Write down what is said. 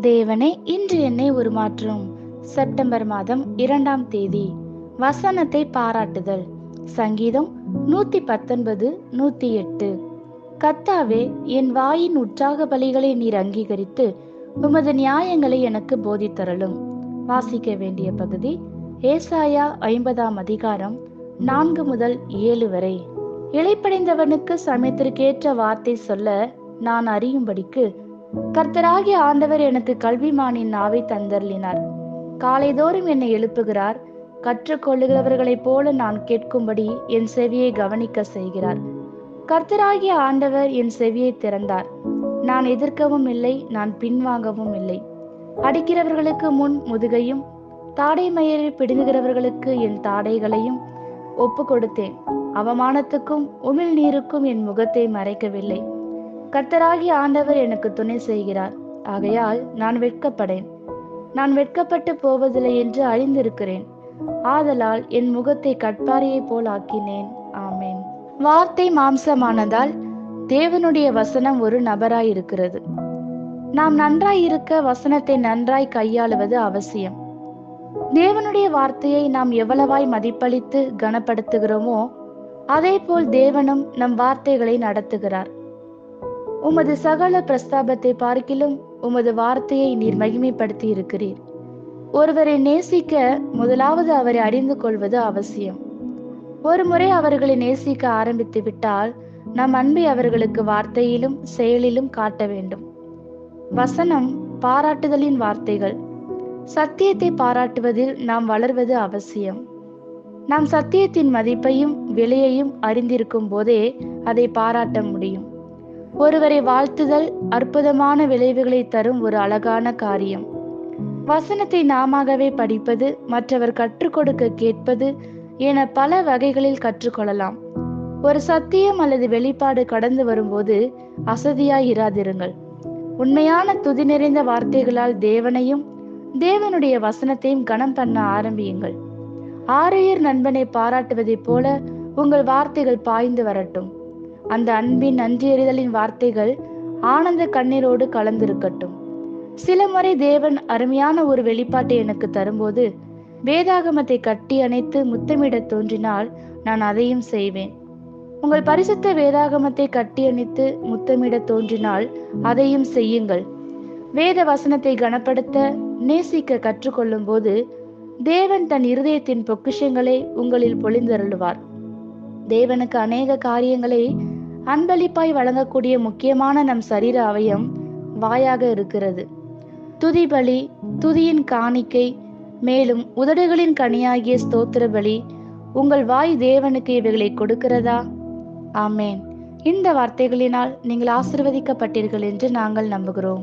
தேவனே இன்று என்னை உருமாற்றும். செப்டம்பர் மாதம் இரண்டாம் தேதி. வசனத்தை பாராட்டுதல். சங்கீதம் நூத்தி பத்தொன்பது நூத்தி எட்டு கத்தாவே என் வாயின் உற்சாக பலிகளை நீர் அங்கீகரித்து உமது நியாயங்களை எனக்கு போதித்தரலும் வாசிக்க வேண்டிய பகுதி ஏசாயா ஐம்பதாம் அதிகாரம் நான்கு முதல் ஏழு வரை. இழைப்படைந்தவனுக்கு சமயத்திற்கேற்ற வார்த்தை சொல்ல நான் அறியும்படிக்கு கர்த்தராகிய ஆண்டவர் எனக்கு கல்விமானின் நாவை தந்தருளினார். காலைதோறும் என்னை எழுப்புகிறார். கற்றுக்கொள்ளுகிறவர்களைப் போல நான் கேட்கும்படி என் செவியை கவனிக்க செய்கிறார். கர்த்தராகிய ஆண்டவர் என் செவியை திறந்தார். நான் எதிர்க்கவும் இல்லை நான் பின்வாங்கவும் இல்லை. அடிக்கிறவர்களுக்கு முன் முதுகையும் தாடை மயிரை பிடுங்குகிறவர்களுக்கு என் தாடைகளையும் ஒப்பு கொடுத்தேன் அவமானத்துக்கும் உமிழ் நீருக்கும் என் முகத்தை மறைக்கவில்லை. கர்த்தராகி ஆண்டவர் எனக்கு துணை செய்கிறார். ஆகையால் நான் வெட்கப்படேன். நான் வெட்கப்பட்டு போவதில்லை என்று அறிந்திருக்கிறேன் ஆதலால் என் முகத்தை கட்பாரியைப் போல் ஆக்கினேன். ஆமேன். வார்த்தை மாம்சமானதால் தேவனுடைய வசனம் ஒரு நபராய் இருக்கிறது நாம் நன்றாய் இருக்க வசனத்தை நன்றாய் கையாளுவது அவசியம். தேவனுடைய வார்த்தையை நாம் எவ்வளவாய் மதிப்பளித்து கனப்படுத்துகிறோமோ அதே போல் தேவனும் நம் வார்த்தைகளை நடத்துகிறார். உமது சகல பிரஸ்தாபத்தை பார்க்கிலும் உமது வார்த்தையை நீர் மகிமைப்படுத்தி இருக்கிறீர் ஒருவரை நேசிக்க முதலாவது அவரை அறிந்து கொள்வது அவசியம். ஒரு முறை அவர்களை நேசிக்க ஆரம்பித்து விட்டால் நம் அன்பை அவர்களுக்கு வார்த்தையிலும் செயலிலும் காட்ட வேண்டும். வசனம் பாராட்டுதலின் வார்த்தைகள். சத்தியத்தை பாராட்டுவதில் நாம் வளர்வது அவசியம். நாம் சத்தியத்தின் மதிப்பையும் விலையையும் அறிந்திருக்கும் போதே அதை பாராட்ட முடியும். ஒருவரை வாழ்த்துதல் அற்புதமான விளைவுகளை தரும் ஒரு அழகான காரியம். வசனத்தை நாமவே படிப்பது மற்றவர் கற்றுக் கொடுக்க கேட்பது என பல வகைகளில் கற்றுக்கொள்ளலாம். ஒரு சத்தியம் அல்லது வெளிப்பாடு கடந்து வரும்போது அசதியாய் இராதிருங்கள். உண்மையான துதி நிறைந்த வார்த்தைகளால் தேவனையும் தேவனுடைய வசனத்தையும் கனம் பண்ண ஆரம்பியுங்கள். ஆரையர் நண்பனை பாராட்டுவதைப் போல உங்கள் வார்த்தைகள் பாய்ந்து வரட்டும். அந்த அன்பின் நன்றியறிதலின் வார்த்தைகள் ஆனந்த கண்ணீரோடு கலந்திருக்கட்டும். சில முறை தேவன் அருமையான ஒரு வெளிப்பாட்டை எனக்கு தரும்போது வேதாகமத்தை கட்டி அணைத்து முத்தமிட தோன்றினால் நான் அதையும் செய்வேன். உங்கள் பரிசுத்த வேதாகமத்தை கட்டி அணைத்து முத்தமிட தோன்றினால் அதையும் செய்யுங்கள். வேத வசனத்தை கனப்படுத்த நேசிக்க கற்றுக்கொள்ளும் போது தேவன் தன் இருதயத்தின் பொக்கிஷங்களை உங்களில் பொழிந்தருளுவார். தேவனுக்கு அநேக காரியங்களை அன்பளிப்பாய் வழங்கக்கூடிய முக்கியமான நம் சரீர அவயம் வாயாக இருக்கிறது. துதி பலி துதியின் காணிக்கை மேலும் உதடுகளின் கனியாகிய ஸ்தோத்திர பலி உங்கள் வாய் தேவனுக்கு இவைகளை கொடுக்கிறதா? ஆமேன். இந்த வார்த்தைகளினால் நீங்கள் ஆசிர்வதிக்கப்பட்டீர்கள் என்று நாங்கள் நம்புகிறோம்.